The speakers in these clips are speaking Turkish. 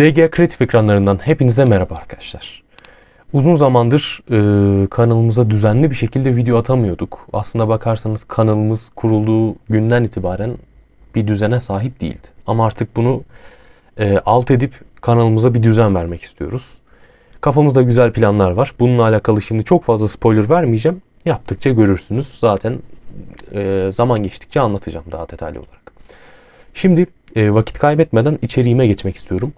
DG Kreatif ekranlarından hepinize merhaba arkadaşlar. Uzun zamandır e, kanalımıza düzenli bir şekilde video atamıyorduk. Aslında bakarsanız kanalımız kurulduğu günden itibaren bir düzene sahip değildi. Ama artık bunu e, alt edip kanalımıza bir düzen vermek istiyoruz. Kafamızda güzel planlar var. Bununla alakalı şimdi çok fazla spoiler vermeyeceğim. Yaptıkça görürsünüz. Zaten e, zaman geçtikçe anlatacağım daha detaylı olarak. Şimdi e, vakit kaybetmeden içeriğime geçmek istiyorum.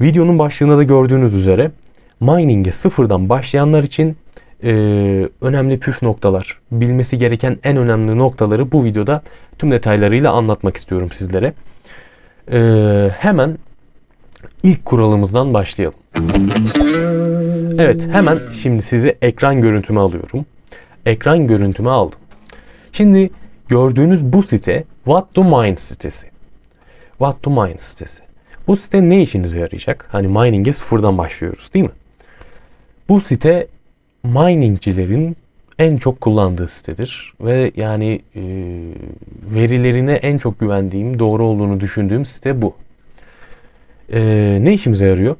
Videonun başlığında da gördüğünüz üzere mining'e sıfırdan başlayanlar için e, önemli püf noktalar, bilmesi gereken en önemli noktaları bu videoda tüm detaylarıyla anlatmak istiyorum sizlere. E, hemen ilk kuralımızdan başlayalım. Evet hemen şimdi sizi ekran görüntümü alıyorum. Ekran görüntümü aldım. Şimdi gördüğünüz bu site What to Mine sitesi. What to Mine sitesi. Bu site ne işinize yarayacak? Hani mining'e sıfırdan başlıyoruz değil mi? Bu site miningcilerin en çok kullandığı sitedir ve yani e, verilerine en çok güvendiğim, doğru olduğunu düşündüğüm site bu. E, ne işimize yarıyor?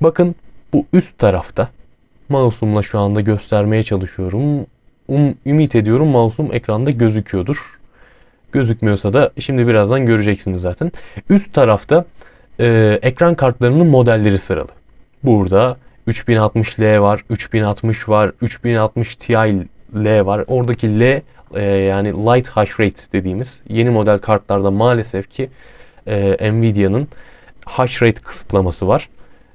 Bakın bu üst tarafta mouse'umla şu anda göstermeye çalışıyorum. Um, ümit ediyorum mouse'um ekranda gözüküyordur. Gözükmüyorsa da şimdi birazdan göreceksiniz zaten. Üst tarafta e, ekran kartlarının modelleri sıralı. Burada 3060L var, 3060 var, 3060 Ti L var. Oradaki L e, yani Light Hash Rate dediğimiz yeni model kartlarda maalesef ki e, Nvidia'nın hash rate kısıtlaması var.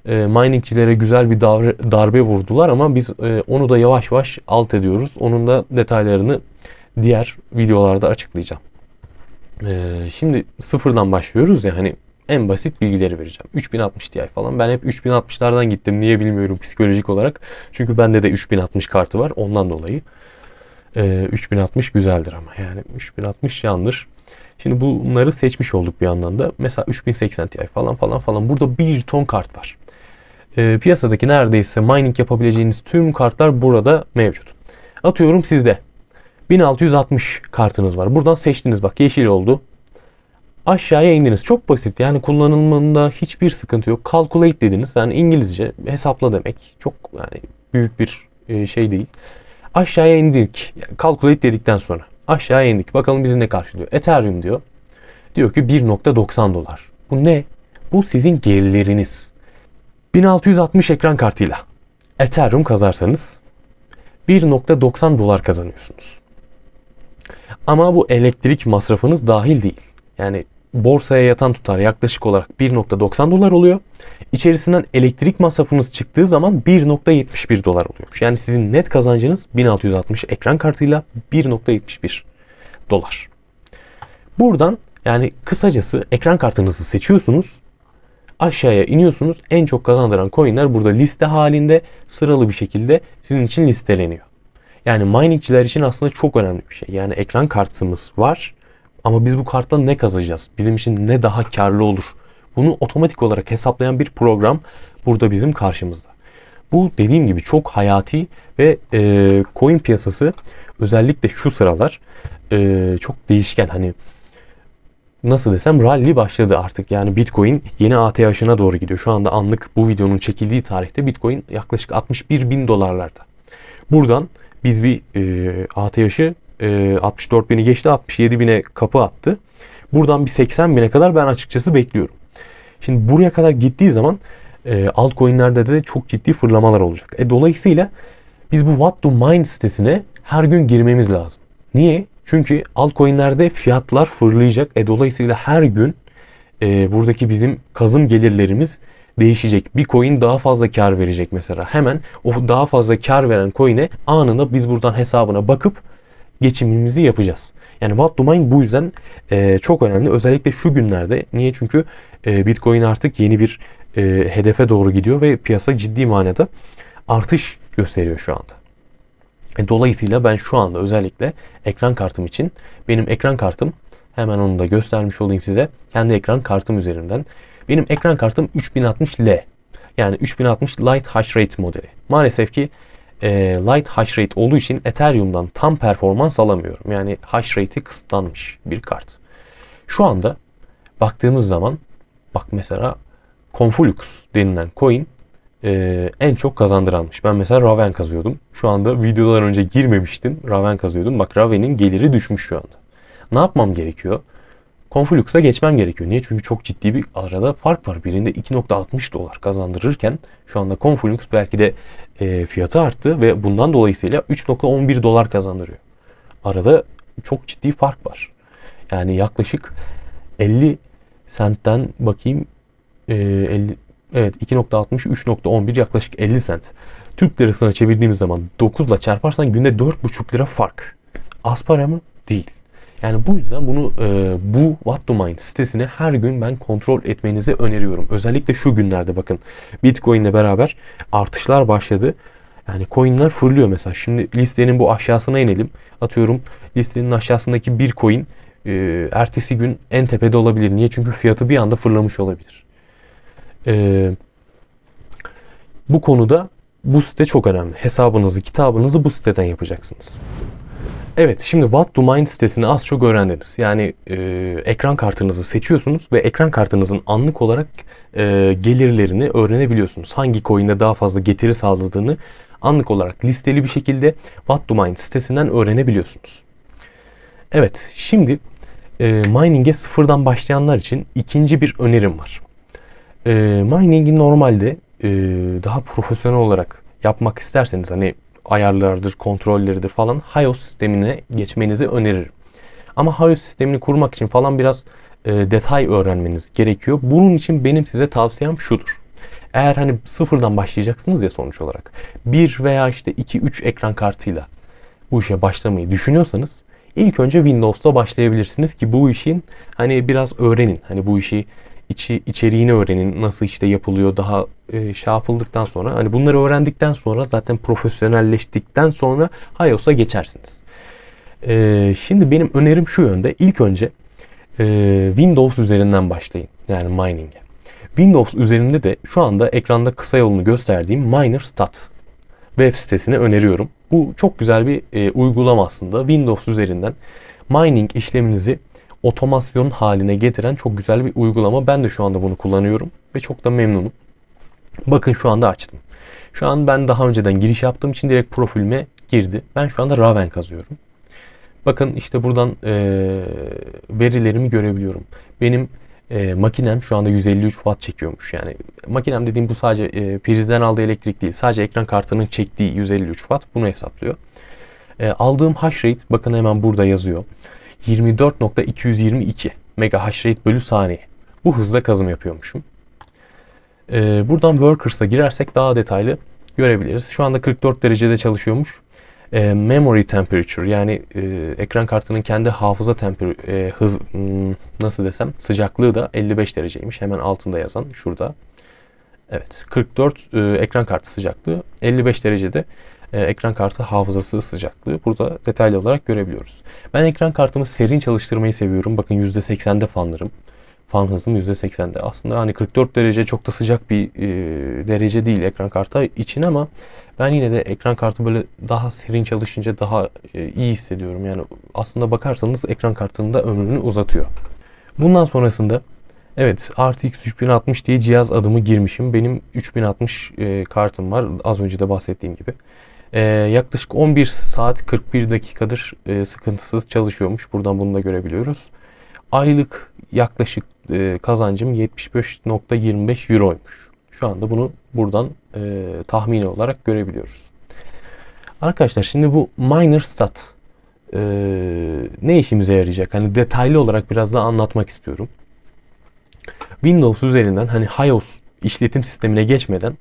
E, miningçilere güzel bir darbe, darbe vurdular ama biz e, onu da yavaş yavaş alt ediyoruz. Onun da detaylarını diğer videolarda açıklayacağım. E, şimdi sıfırdan başlıyoruz ya hani en basit bilgileri vereceğim. 3060 Ti falan. Ben hep 3060'lardan gittim. Niye bilmiyorum psikolojik olarak. Çünkü bende de 3060 kartı var. Ondan dolayı. Ee, 3060 güzeldir ama. Yani 3060 yandır. Şimdi bunları seçmiş olduk bir yandan da. Mesela 3080 Ti falan falan falan. Burada bir ton kart var. Ee, piyasadaki neredeyse mining yapabileceğiniz tüm kartlar burada mevcut. Atıyorum sizde. 1660 kartınız var. Buradan seçtiniz bak yeşil oldu aşağıya indiniz. Çok basit yani kullanılmanda hiçbir sıkıntı yok. Calculate dediniz yani İngilizce hesapla demek. Çok yani büyük bir e, şey değil. Aşağıya indik. Calculate dedikten sonra aşağıya indik. Bakalım bizi ne karşılıyor. Ethereum diyor. Diyor ki 1.90 dolar. Bu ne? Bu sizin gelirleriniz. 1660 ekran kartıyla Ethereum kazarsanız 1.90 dolar kazanıyorsunuz. Ama bu elektrik masrafınız dahil değil. Yani borsaya yatan tutar yaklaşık olarak 1.90 dolar oluyor. İçerisinden elektrik masrafınız çıktığı zaman 1.71 dolar oluyor. Yani sizin net kazancınız 1660 ekran kartıyla 1.71 dolar. Buradan yani kısacası ekran kartınızı seçiyorsunuz. Aşağıya iniyorsunuz. En çok kazandıran coinler burada liste halinde sıralı bir şekilde sizin için listeleniyor. Yani miningçiler için aslında çok önemli bir şey. Yani ekran kartımız var ama biz bu karttan ne kazanacağız? Bizim için ne daha karlı olur? Bunu otomatik olarak hesaplayan bir program burada bizim karşımızda. Bu dediğim gibi çok hayati ve e, coin piyasası özellikle şu sıralar e, çok değişken. Hani nasıl desem rally başladı artık. Yani Bitcoin yeni ATH'ına doğru gidiyor. Şu anda anlık bu videonun çekildiği tarihte Bitcoin yaklaşık 61 bin dolarlarda. Buradan biz bir e, ATH'ı e, 64 bini geçti 67 bine kapı attı. Buradan bir 80 bine kadar ben açıkçası bekliyorum. Şimdi buraya kadar gittiği zaman e, altcoin'lerde de çok ciddi fırlamalar olacak. E, dolayısıyla biz bu What to Mine sitesine her gün girmemiz lazım. Niye? Çünkü altcoin'lerde fiyatlar fırlayacak. E, dolayısıyla her gün e, buradaki bizim kazım gelirlerimiz değişecek. Bir coin daha fazla kar verecek mesela. Hemen o daha fazla kar veren coin'e anında biz buradan hesabına bakıp geçimimizi yapacağız. Yani what to mine bu yüzden e, çok önemli. Özellikle şu günlerde. Niye? Çünkü e, Bitcoin artık yeni bir e, hedefe doğru gidiyor ve piyasa ciddi manada artış gösteriyor şu anda. E, dolayısıyla ben şu anda özellikle ekran kartım için benim ekran kartım hemen onu da göstermiş olayım size. Kendi ekran kartım üzerinden. Benim ekran kartım 3060L. Yani 3060 Light Hash Rate modeli. Maalesef ki e, light hash rate olduğu için Ethereum'dan tam performans alamıyorum. Yani hash rate'i kısıtlanmış bir kart. Şu anda baktığımız zaman bak mesela Conflux denilen coin e, en çok kazandıranmış. Ben mesela Raven kazıyordum. Şu anda videodan önce girmemiştim. Raven kazıyordum. Bak Raven'in geliri düşmüş şu anda. Ne yapmam gerekiyor? Conflux'a geçmem gerekiyor. Niye? Çünkü çok ciddi bir arada fark var. Birinde 2.60 dolar kazandırırken şu anda Conflux belki de e, fiyatı arttı ve bundan dolayısıyla 3.11 dolar kazandırıyor. Arada çok ciddi fark var. Yani yaklaşık 50 sentten bakayım e, 50 evet 2.60 3.11 yaklaşık 50 sent. Türk lirasına çevirdiğimiz zaman 9 ile çarparsan günde 4.5 lira fark. Az para mı? Değil. Yani bu yüzden bunu e, bu What to Mind sitesini her gün ben kontrol etmenizi öneriyorum. Özellikle şu günlerde bakın Bitcoin ile beraber artışlar başladı. Yani coinler fırlıyor mesela. Şimdi listenin bu aşağısına inelim. Atıyorum listenin aşağısındaki bir coin e, ertesi gün en tepede olabilir. Niye? Çünkü fiyatı bir anda fırlamış olabilir. E, bu konuda bu site çok önemli. Hesabınızı, kitabınızı bu siteden yapacaksınız. Evet, şimdi What to Mind sitesini az çok öğrendiniz. Yani e, ekran kartınızı seçiyorsunuz ve ekran kartınızın anlık olarak e, gelirlerini öğrenebiliyorsunuz. Hangi coin'de daha fazla getiri sağladığını anlık olarak listeli bir şekilde What to Mind sitesinden öğrenebiliyorsunuz. Evet, şimdi e, mining'e sıfırdan başlayanlar için ikinci bir önerim var. E, mining'i normalde e, daha profesyonel olarak yapmak isterseniz hani ayarlardır, kontrolleridir falan HIOS sistemine geçmenizi öneririm. Ama HIOS sistemini kurmak için falan biraz e, detay öğrenmeniz gerekiyor. Bunun için benim size tavsiyem şudur. Eğer hani sıfırdan başlayacaksınız ya sonuç olarak bir veya işte 2-3 ekran kartıyla bu işe başlamayı düşünüyorsanız ilk önce Windows'ta başlayabilirsiniz ki bu işin hani biraz öğrenin. Hani bu işi içi içeriğini öğrenin. Nasıl işte yapılıyor daha e, şey yapıldıktan sonra hani bunları öğrendikten sonra zaten profesyonelleştikten sonra HIOS'a geçersiniz. E, şimdi benim önerim şu yönde. İlk önce e, Windows üzerinden başlayın. Yani mining'e. Windows üzerinde de şu anda ekranda kısa yolunu gösterdiğim Minerstat web sitesini öneriyorum. Bu çok güzel bir e, uygulama aslında. Windows üzerinden mining işleminizi otomasyon haline getiren çok güzel bir uygulama. Ben de şu anda bunu kullanıyorum ve çok da memnunum. Bakın şu anda açtım. Şu an ben daha önceden giriş yaptığım için direkt profilime girdi. Ben şu anda Raven kazıyorum. Bakın işte buradan e, verilerimi görebiliyorum. Benim e, makinem şu anda 153 watt çekiyormuş. Yani makinem dediğim bu sadece e, prizden aldığı elektrik değil. Sadece ekran kartının çektiği 153 watt bunu hesaplıyor. E, aldığım hash rate bakın hemen burada yazıyor. 24.222 mega hash rate bölü saniye. Bu hızla kazım yapıyormuşum. Ee, buradan workers'a girersek daha detaylı görebiliriz. Şu anda 44 derecede çalışıyormuş. Ee, memory temperature yani e, ekran kartının kendi hafıza temper e, hız hmm, nasıl desem sıcaklığı da 55 dereceymiş. Hemen altında yazan şurada. Evet 44 e, ekran kartı sıcaklığı 55 derecede e, ekran kartı hafızası sıcaklığı burada detaylı olarak görebiliyoruz. Ben ekran kartımı serin çalıştırmayı seviyorum. Bakın %80'de fanlarım. Fan hızım %80'de. Aslında hani 44 derece çok da sıcak bir e, derece değil ekran kartı için ama ben yine de ekran kartı böyle daha serin çalışınca daha e, iyi hissediyorum. Yani aslında bakarsanız ekran kartının da ömrünü uzatıyor. Bundan sonrasında Evet RTX 3060 diye cihaz adımı girmişim. Benim 3060 e, kartım var. Az önce de bahsettiğim gibi. E, yaklaşık 11 saat 41 dakikadır e, sıkıntısız çalışıyormuş. Buradan bunu da görebiliyoruz. Aylık yaklaşık e, kazancım 75.25 euroymuş. Şu anda bunu buradan e, tahmini olarak görebiliyoruz. Arkadaşlar şimdi bu miner stat e, ne işimize yarayacak? Hani detaylı olarak biraz daha anlatmak istiyorum. Windows üzerinden hani HIOS işletim sistemine geçmeden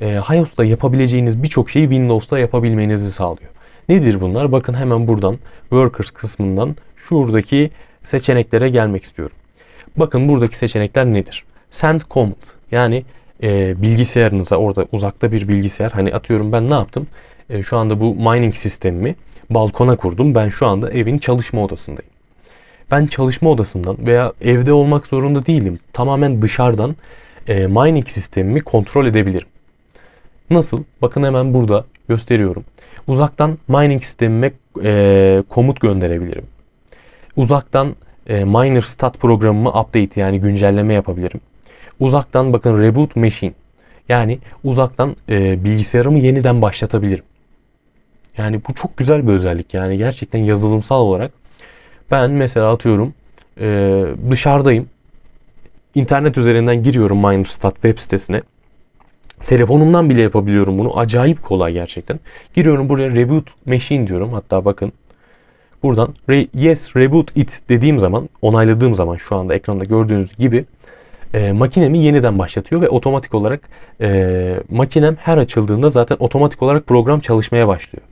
e, HIOS'ta yapabileceğiniz birçok şeyi Windows'ta yapabilmenizi sağlıyor. Nedir bunlar? Bakın hemen buradan Workers kısmından şuradaki seçeneklere gelmek istiyorum. Bakın buradaki seçenekler nedir? Send command yani e, bilgisayarınıza orada uzakta bir bilgisayar hani atıyorum ben ne yaptım? E, şu anda bu mining sistemimi balkona kurdum. Ben şu anda evin çalışma odasındayım. Ben çalışma odasından veya evde olmak zorunda değilim. Tamamen dışarıdan e, mining sistemimi kontrol edebilirim. Nasıl? Bakın hemen burada gösteriyorum. Uzaktan mining sistemime e, komut gönderebilirim. Uzaktan e, miner stat programımı update yani güncelleme yapabilirim. uzaktan bakın reboot machine. Yani uzaktan e, bilgisayarımı yeniden başlatabilirim. Yani bu çok güzel bir özellik. Yani gerçekten yazılımsal olarak ben mesela atıyorum e, dışarıdayım. İnternet üzerinden giriyorum Minerstat web sitesine. Telefonumdan bile yapabiliyorum bunu. Acayip kolay gerçekten. Giriyorum buraya reboot machine diyorum. Hatta bakın buradan re, yes reboot it dediğim zaman onayladığım zaman şu anda ekranda gördüğünüz gibi e, makinemi yeniden başlatıyor ve otomatik olarak e, makinem her açıldığında zaten otomatik olarak program çalışmaya başlıyor.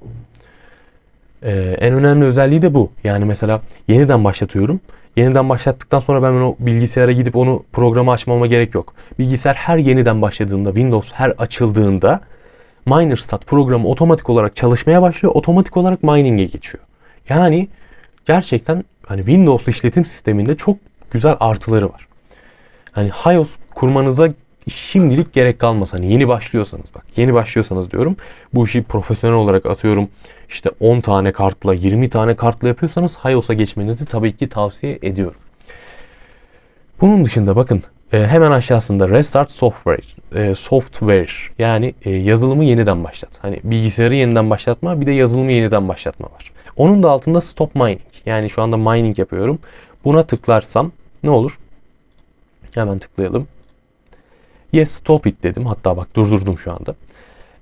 E, en önemli özelliği de bu. Yani mesela yeniden başlatıyorum. Yeniden başlattıktan sonra ben o bilgisayara gidip onu programı açmama gerek yok. Bilgisayar her yeniden başladığında, Windows her açıldığında MinerStat programı otomatik olarak çalışmaya başlıyor. Otomatik olarak mining'e geçiyor. Yani gerçekten hani Windows işletim sisteminde çok güzel artıları var. Hani HIOS kurmanıza şimdilik gerek kalmaz. Hani yeni başlıyorsanız bak yeni başlıyorsanız diyorum bu işi profesyonel olarak atıyorum işte 10 tane kartla 20 tane kartla yapıyorsanız HIOS'a geçmenizi tabii ki tavsiye ediyorum. Bunun dışında bakın e, hemen aşağısında Restart Software, e, Software yani e, yazılımı yeniden başlat. Hani bilgisayarı yeniden başlatma bir de yazılımı yeniden başlatma var. Onun da altında Stop Mining yani şu anda mining yapıyorum. Buna tıklarsam ne olur? Hemen tıklayalım. Yes stop it dedim. Hatta bak durdurdum şu anda.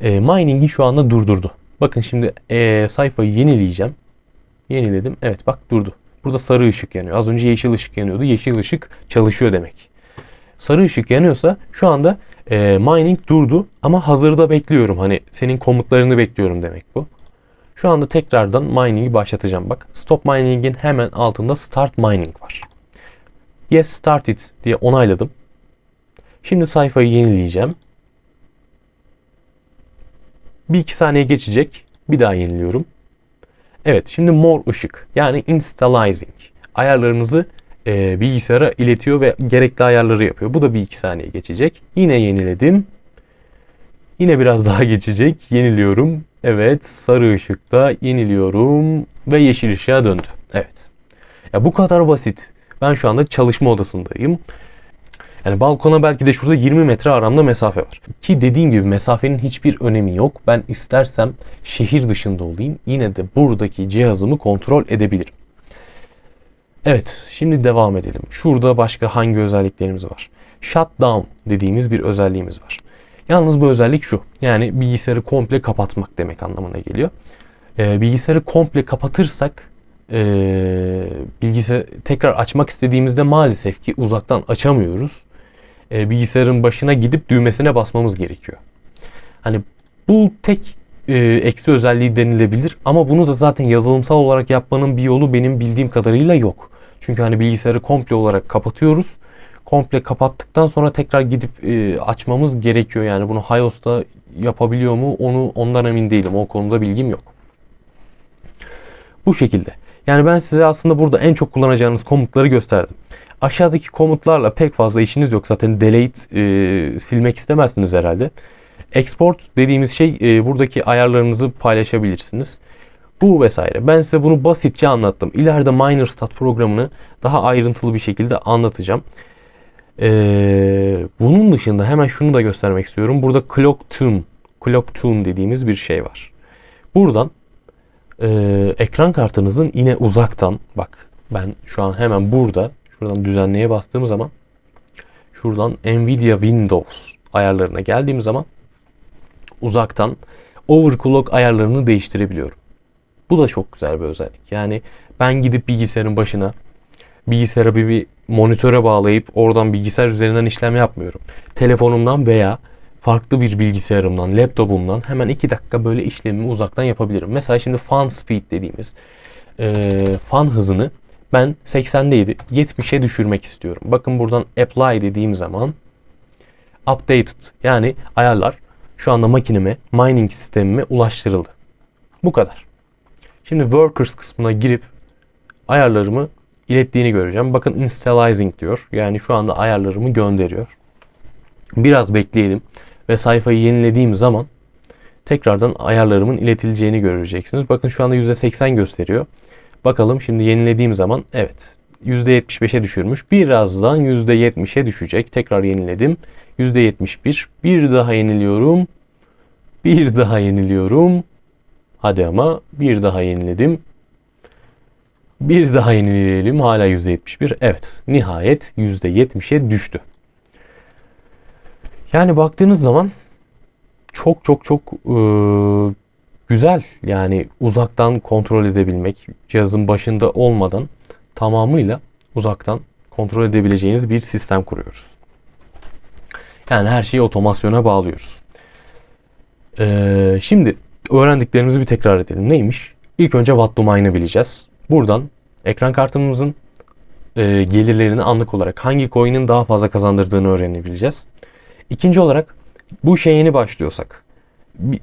E, mining'i şu anda durdurdu. Bakın şimdi e, sayfayı yenileyeceğim. Yeniledim. Evet bak durdu. Burada sarı ışık yanıyor. Az önce yeşil ışık yanıyordu. Yeşil ışık çalışıyor demek. Sarı ışık yanıyorsa şu anda e, mining durdu ama hazırda bekliyorum. Hani senin komutlarını bekliyorum demek bu. Şu anda tekrardan mining'i başlatacağım. Bak stop mining'in hemen altında start mining var. Yes start it diye onayladım. Şimdi sayfayı yenileyeceğim. Bir iki saniye geçecek. Bir daha yeniliyorum. Evet şimdi mor ışık yani installizing ayarlarınızı e, bilgisayara iletiyor ve gerekli ayarları yapıyor. Bu da bir iki saniye geçecek. Yine yeniledim. Yine biraz daha geçecek. Yeniliyorum. Evet sarı ışıkta yeniliyorum ve yeşil ışığa döndü. Evet. Ya bu kadar basit. Ben şu anda çalışma odasındayım. Yani balkona belki de şurada 20 metre aramda mesafe var. Ki dediğim gibi mesafenin hiçbir önemi yok. Ben istersem şehir dışında olayım. Yine de buradaki cihazımı kontrol edebilirim. Evet şimdi devam edelim. Şurada başka hangi özelliklerimiz var? Shutdown dediğimiz bir özelliğimiz var. Yalnız bu özellik şu. Yani bilgisayarı komple kapatmak demek anlamına geliyor. Ee, bilgisayarı komple kapatırsak e, bilgisayarı tekrar açmak istediğimizde maalesef ki uzaktan açamıyoruz. E, bilgisayarın başına gidip düğmesine basmamız gerekiyor. Hani bu tek e, eksi özelliği denilebilir ama bunu da zaten yazılımsal olarak yapmanın bir yolu benim bildiğim kadarıyla yok. Çünkü hani bilgisayarı komple olarak kapatıyoruz. Komple kapattıktan sonra tekrar gidip e, açmamız gerekiyor. Yani bunu HIOS'ta yapabiliyor mu onu ondan emin değilim. O konuda bilgim yok. Bu şekilde. Yani ben size aslında burada en çok kullanacağınız komutları gösterdim. Aşağıdaki komutlarla pek fazla işiniz yok. Zaten delete e, silmek istemezsiniz herhalde. Export dediğimiz şey e, buradaki ayarlarınızı paylaşabilirsiniz. Bu vesaire. Ben size bunu basitçe anlattım. İleride MinerStat programını daha ayrıntılı bir şekilde anlatacağım. Ee, bunun dışında hemen şunu da göstermek istiyorum. Burada Clock Tune, Clock Tune dediğimiz bir şey var. Buradan e, ekran kartınızın yine uzaktan bak ben şu an hemen burada şuradan düzenleye bastığım zaman şuradan Nvidia Windows ayarlarına geldiğim zaman uzaktan overclock ayarlarını değiştirebiliyorum. Bu da çok güzel bir özellik. Yani ben gidip bilgisayarın başına bilgisayara bir, bir monitöre bağlayıp oradan bilgisayar üzerinden işlem yapmıyorum. Telefonumdan veya farklı bir bilgisayarımdan, laptopumdan hemen 2 dakika böyle işlemimi uzaktan yapabilirim. Mesela şimdi fan speed dediğimiz e, fan hızını ben 80'deydi 70'e düşürmek istiyorum. Bakın buradan apply dediğim zaman updated yani ayarlar şu anda makineme, mining sistemime ulaştırıldı. Bu kadar. Şimdi workers kısmına girip ayarlarımı ilettiğini göreceğim. Bakın installizing diyor. Yani şu anda ayarlarımı gönderiyor. Biraz bekleyelim ve sayfayı yenilediğim zaman tekrardan ayarlarımın iletileceğini göreceksiniz. Bakın şu anda %80 gösteriyor. Bakalım şimdi yenilediğim zaman evet %75'e düşürmüş. Birazdan %70'e düşecek. Tekrar yeniledim. %71. Bir daha yeniliyorum. Bir daha yeniliyorum. Hadi ama bir daha yeniledim. Bir daha yenileyelim. Hala %71. Evet. Nihayet %70'e düştü. Yani baktığınız zaman çok çok çok e, güzel. Yani uzaktan kontrol edebilmek, cihazın başında olmadan tamamıyla uzaktan kontrol edebileceğiniz bir sistem kuruyoruz. Yani her şeyi otomasyona bağlıyoruz. Ee, şimdi öğrendiklerimizi bir tekrar edelim. Neymiş? İlk önce watt domain'i bileceğiz. Buradan ekran kartımızın e, gelirlerini anlık olarak hangi coin'in daha fazla kazandırdığını öğrenebileceğiz. İkinci olarak bu işe yeni başlıyorsak,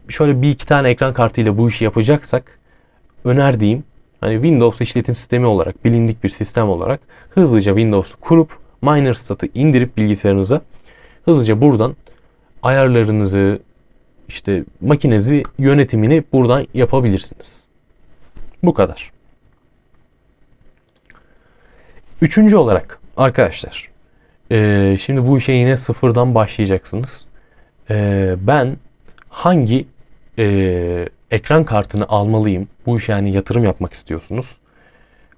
şöyle bir iki tane ekran kartıyla bu işi yapacaksak önerdiğim hani Windows işletim sistemi olarak bilindik bir sistem olarak hızlıca Windows'u kurup MinerStat'ı indirip bilgisayarınıza hızlıca buradan ayarlarınızı işte makinenizi yönetimini buradan yapabilirsiniz. Bu kadar. Üçüncü olarak arkadaşlar e, şimdi bu işe yine sıfırdan başlayacaksınız. E, ben hangi e, ekran kartını almalıyım? Bu işe yani yatırım yapmak istiyorsunuz.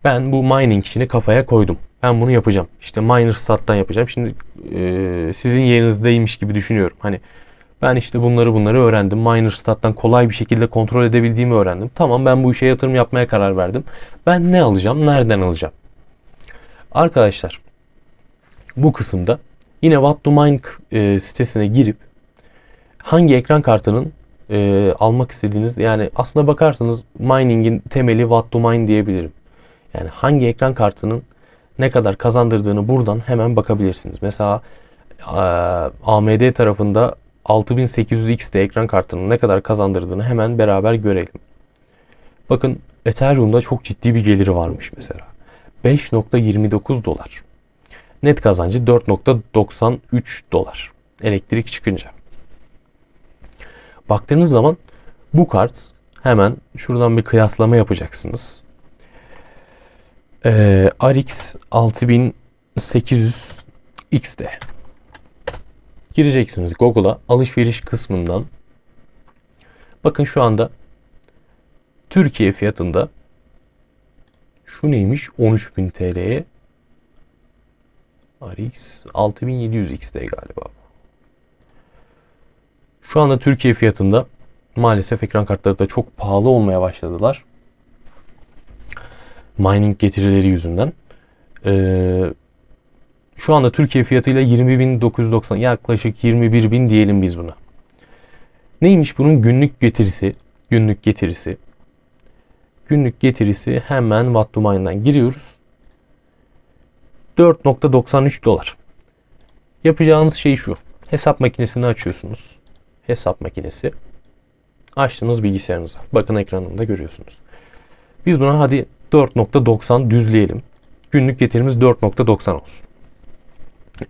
Ben bu mining işini kafaya koydum. Ben bunu yapacağım. İşte miner stat'tan yapacağım. Şimdi e, sizin yerinizdeymiş gibi düşünüyorum. Hani ben işte bunları bunları öğrendim. Miner stat'tan kolay bir şekilde kontrol edebildiğimi öğrendim. Tamam ben bu işe yatırım yapmaya karar verdim. Ben ne alacağım? Nereden alacağım? Arkadaşlar bu kısımda yine What to Mine e, sitesine girip hangi ekran kartının e, almak istediğiniz yani aslına bakarsanız mining'in temeli What to Mine diyebilirim. Yani hangi ekran kartının ne kadar kazandırdığını buradan hemen bakabilirsiniz. Mesela e, AMD tarafında 6800 XT ekran kartının ne kadar kazandırdığını hemen beraber görelim. Bakın Ethereum'da çok ciddi bir geliri varmış mesela. 5.29 dolar. Net kazancı 4.93 dolar. Elektrik çıkınca. Baktığınız zaman bu kart hemen şuradan bir kıyaslama yapacaksınız. Ee, RX 6800 XT. Gireceksiniz Google'a alışveriş kısmından. Bakın şu anda Türkiye fiyatında şu neymiş? 13.000 TL'ye RX 6700 XT galiba. Şu anda Türkiye fiyatında maalesef ekran kartları da çok pahalı olmaya başladılar. Mining getirileri yüzünden. Ee, şu anda Türkiye fiyatıyla 20.990 yaklaşık 21.000 diyelim biz buna. Neymiş bunun günlük getirisi? Günlük getirisi. Günlük getirisi hemen Watt Domain'den giriyoruz. 4.93 dolar. Yapacağınız şey şu. Hesap makinesini açıyorsunuz. Hesap makinesi. Açtığınız bilgisayarınıza. Bakın ekranında görüyorsunuz. Biz buna hadi 4.90 düzleyelim. Günlük getirimiz 4.90 olsun.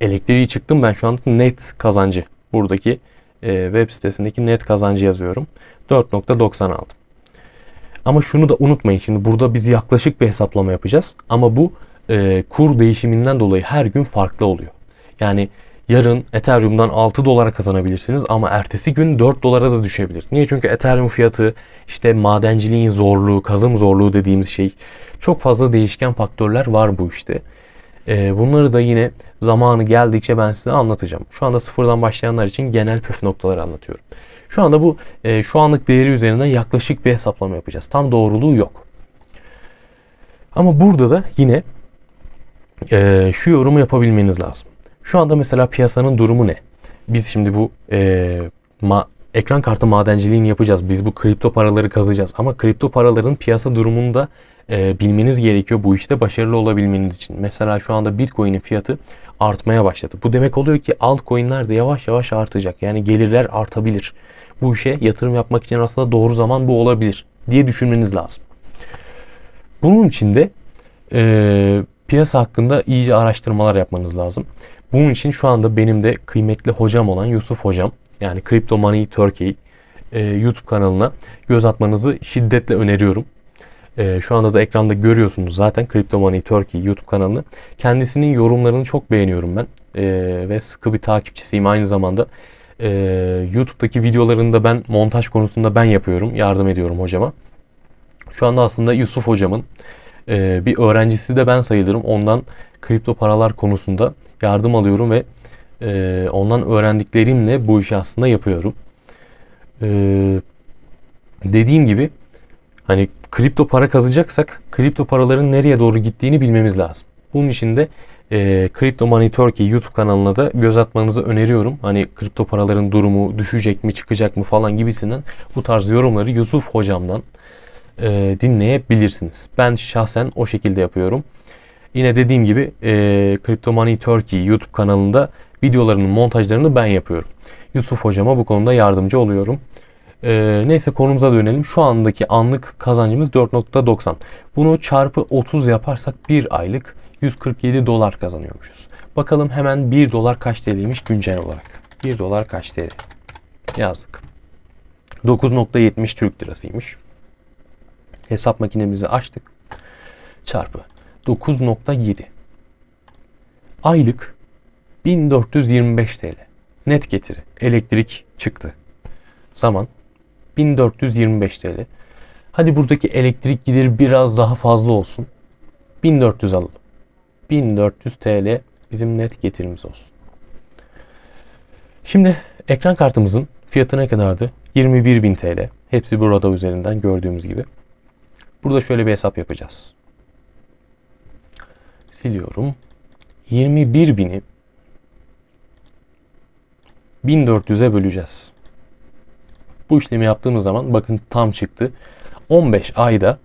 Elektriği çıktım ben şu anda net kazancı. Buradaki e, web sitesindeki net kazancı yazıyorum. 4.90 aldım. Ama şunu da unutmayın şimdi burada biz yaklaşık bir hesaplama yapacağız. Ama bu e, kur değişiminden dolayı her gün farklı oluyor. Yani yarın Ethereum'dan 6 dolara kazanabilirsiniz ama ertesi gün 4 dolara da düşebilir. Niye? Çünkü Ethereum fiyatı işte madenciliğin zorluğu, kazım zorluğu dediğimiz şey çok fazla değişken faktörler var bu işte. E, bunları da yine zamanı geldikçe ben size anlatacağım. Şu anda sıfırdan başlayanlar için genel püf noktaları anlatıyorum. Şu anda bu e, şu anlık değeri üzerinden yaklaşık bir hesaplama yapacağız. Tam doğruluğu yok. Ama burada da yine e, şu yorumu yapabilmeniz lazım. Şu anda mesela piyasanın durumu ne? Biz şimdi bu e, ma, ekran kartı madenciliğini yapacağız. Biz bu kripto paraları kazacağız. Ama kripto paraların piyasa durumunu da e, bilmeniz gerekiyor bu işte başarılı olabilmeniz için. Mesela şu anda Bitcoin'in fiyatı artmaya başladı. Bu demek oluyor ki altcoin'ler de yavaş yavaş artacak. Yani gelirler artabilir. Bu işe yatırım yapmak için aslında doğru zaman bu olabilir diye düşünmeniz lazım. Bunun için de e, piyasa hakkında iyice araştırmalar yapmanız lazım. Bunun için şu anda benim de kıymetli hocam olan Yusuf hocam yani Crypto Money Turkey e, YouTube kanalına göz atmanızı şiddetle öneriyorum. Ee, şu anda da ekranda görüyorsunuz zaten Crypto Money Turkey YouTube kanalını. Kendisinin yorumlarını çok beğeniyorum ben. Ee, ve sıkı bir takipçisiyim aynı zamanda. Ee, YouTube'daki videolarını da ben montaj konusunda ben yapıyorum. Yardım ediyorum hocama. Şu anda aslında Yusuf hocamın e, bir öğrencisi de ben sayılırım. Ondan kripto paralar konusunda yardım alıyorum ve e, ondan öğrendiklerimle bu işi aslında yapıyorum. E, dediğim gibi hani kripto para kazacaksak kripto paraların nereye doğru gittiğini bilmemiz lazım. Bunun için de e, Crypto Money Turkey YouTube kanalına da göz atmanızı öneriyorum. Hani kripto paraların durumu düşecek mi çıkacak mı falan gibisinden bu tarz yorumları Yusuf hocamdan e, dinleyebilirsiniz. Ben şahsen o şekilde yapıyorum. Yine dediğim gibi e, Crypto Money Turkey YouTube kanalında videolarının montajlarını ben yapıyorum. Yusuf hocama bu konuda yardımcı oluyorum. E, neyse konumuza dönelim. Şu andaki anlık kazancımız 4.90. Bunu çarpı 30 yaparsak bir aylık 147 dolar kazanıyormuşuz. Bakalım hemen 1 dolar kaç TL'ymiş güncel olarak. 1 dolar kaç TL? Yazdık. 9.70 Türk lirasıymış. Hesap makinemizi açtık. Çarpı 9.7. Aylık 1425 TL. Net getiri. Elektrik çıktı. Zaman 1425 TL. Hadi buradaki elektrik gideri biraz daha fazla olsun. 1400 alalım. 1400 TL bizim net getirimiz olsun. Şimdi ekran kartımızın fiyatı ne kadardı? 21.000 TL. Hepsi burada üzerinden gördüğümüz gibi. Burada şöyle bir hesap yapacağız. Siliyorum. 21.000'i 1400'e böleceğiz. Bu işlemi yaptığımız zaman bakın tam çıktı. 15 ayda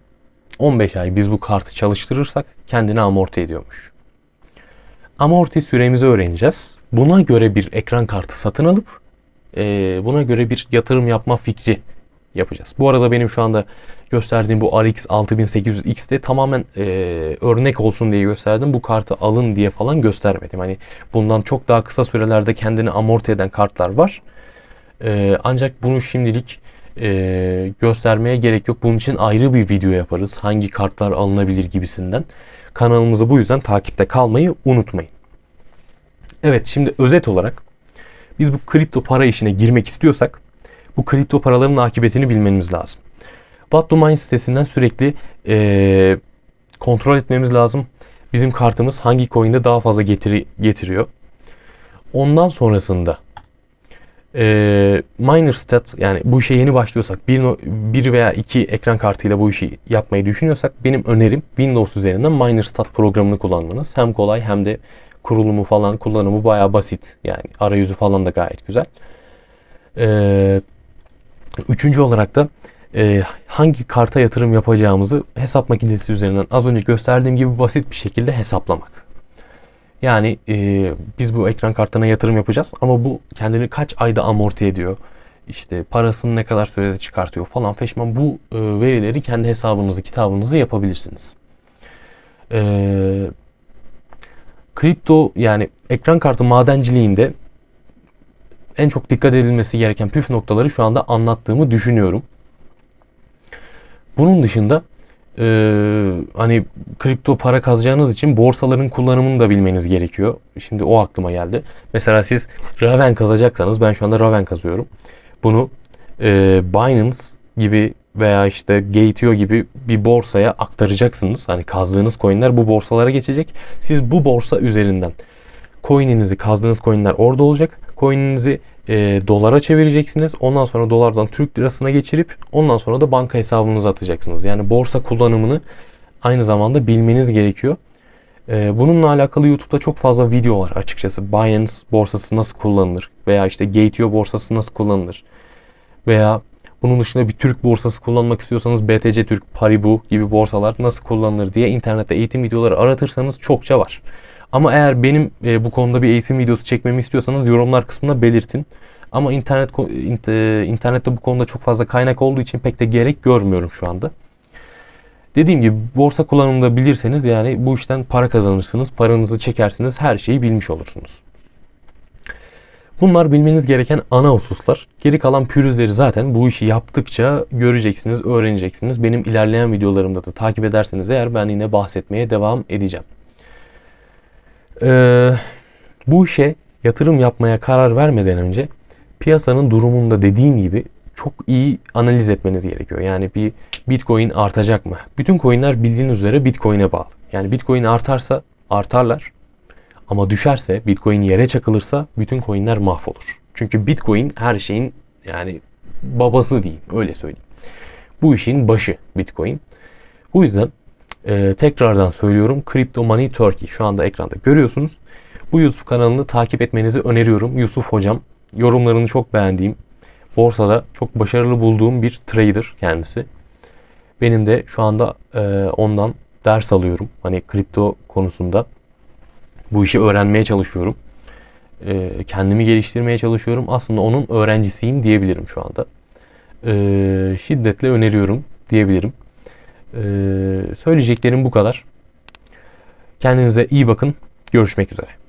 15 ay biz bu kartı çalıştırırsak kendini amorti ediyormuş. Amorti süremizi öğreneceğiz. Buna göre bir ekran kartı satın alıp buna göre bir yatırım yapma fikri yapacağız. Bu arada benim şu anda gösterdiğim bu RX 6800X de tamamen e, örnek olsun diye gösterdim. Bu kartı alın diye falan göstermedim. Hani bundan çok daha kısa sürelerde kendini amorti eden kartlar var. E, ancak bunu şimdilik e, göstermeye gerek yok. Bunun için ayrı bir video yaparız. Hangi kartlar alınabilir gibisinden. Kanalımızı bu yüzden takipte kalmayı unutmayın. Evet şimdi özet olarak biz bu kripto para işine girmek istiyorsak bu kripto paraların akıbetini bilmemiz lazım. What sitesinden sürekli e, kontrol etmemiz lazım. Bizim kartımız hangi coin'de daha fazla getiri getiriyor. Ondan sonrasında e, minor stat yani bu işe yeni başlıyorsak bir, bir veya iki ekran kartıyla bu işi yapmayı düşünüyorsak benim önerim Windows üzerinden minor stat programını kullanmanız. Hem kolay hem de kurulumu falan kullanımı baya basit. Yani arayüzü falan da gayet güzel. Ee, üçüncü olarak da e, hangi karta yatırım yapacağımızı hesap makinesi üzerinden az önce gösterdiğim gibi basit bir şekilde hesaplamak. Yani e, biz bu ekran kartına yatırım yapacağız ama bu kendini kaç ayda amorti ediyor? İşte parasını ne kadar sürede çıkartıyor falan feşman bu e, verileri kendi hesabınızı kitabınızı yapabilirsiniz. E, kripto yani ekran kartı madenciliğinde en çok dikkat edilmesi gereken püf noktaları şu anda anlattığımı düşünüyorum. Bunun dışında e, hani kripto para kazacağınız için borsaların kullanımını da bilmeniz gerekiyor. Şimdi o aklıma geldi. Mesela siz Raven kazacaksanız ben şu anda Raven kazıyorum. Bunu e, Binance gibi veya işte Gate.io gibi bir borsaya aktaracaksınız. Hani kazdığınız coinler bu borsalara geçecek. Siz bu borsa üzerinden coin'inizi kazdığınız coinler orada olacak. Coin'inizi e, dolara çevireceksiniz. Ondan sonra dolardan Türk lirasına geçirip ondan sonra da banka hesabınıza atacaksınız. Yani borsa kullanımını aynı zamanda bilmeniz gerekiyor. E, bununla alakalı YouTube'da çok fazla video var açıkçası. Binance borsası nasıl kullanılır veya işte Gate.io borsası nasıl kullanılır veya bunun dışında bir Türk borsası kullanmak istiyorsanız BTC Türk, Paribu gibi borsalar nasıl kullanılır diye internette eğitim videoları aratırsanız çokça var. Ama eğer benim e, bu konuda bir eğitim videosu çekmemi istiyorsanız yorumlar kısmında belirtin. Ama internet e, internette bu konuda çok fazla kaynak olduğu için pek de gerek görmüyorum şu anda. Dediğim gibi borsa kullanımında bilirseniz yani bu işten para kazanırsınız, paranızı çekersiniz, her şeyi bilmiş olursunuz. Bunlar bilmeniz gereken ana hususlar. Geri kalan pürüzleri zaten bu işi yaptıkça göreceksiniz, öğreneceksiniz. Benim ilerleyen videolarımda da takip ederseniz eğer ben yine bahsetmeye devam edeceğim. Ee, bu işe yatırım yapmaya karar vermeden önce piyasanın durumunda dediğim gibi çok iyi analiz etmeniz gerekiyor. Yani bir Bitcoin artacak mı? Bütün coinler bildiğiniz üzere Bitcoin'e bağlı. Yani Bitcoin artarsa artarlar. Ama düşerse, Bitcoin yere çakılırsa bütün coinler mahvolur. Çünkü Bitcoin her şeyin yani babası diyeyim, öyle söyleyeyim. Bu işin başı Bitcoin. Bu yüzden e, tekrardan söylüyorum Crypto Money Turkey şu anda ekranda görüyorsunuz. Bu YouTube kanalını takip etmenizi öneriyorum. Yusuf Hocam yorumlarını çok beğendiğim, borsada çok başarılı bulduğum bir trader kendisi. Benim de şu anda e, ondan ders alıyorum. Hani kripto konusunda bu işi öğrenmeye çalışıyorum. E, kendimi geliştirmeye çalışıyorum. Aslında onun öğrencisiyim diyebilirim şu anda. E, şiddetle öneriyorum diyebilirim. E, söyleyeceklerim bu kadar. Kendinize iyi bakın. Görüşmek üzere.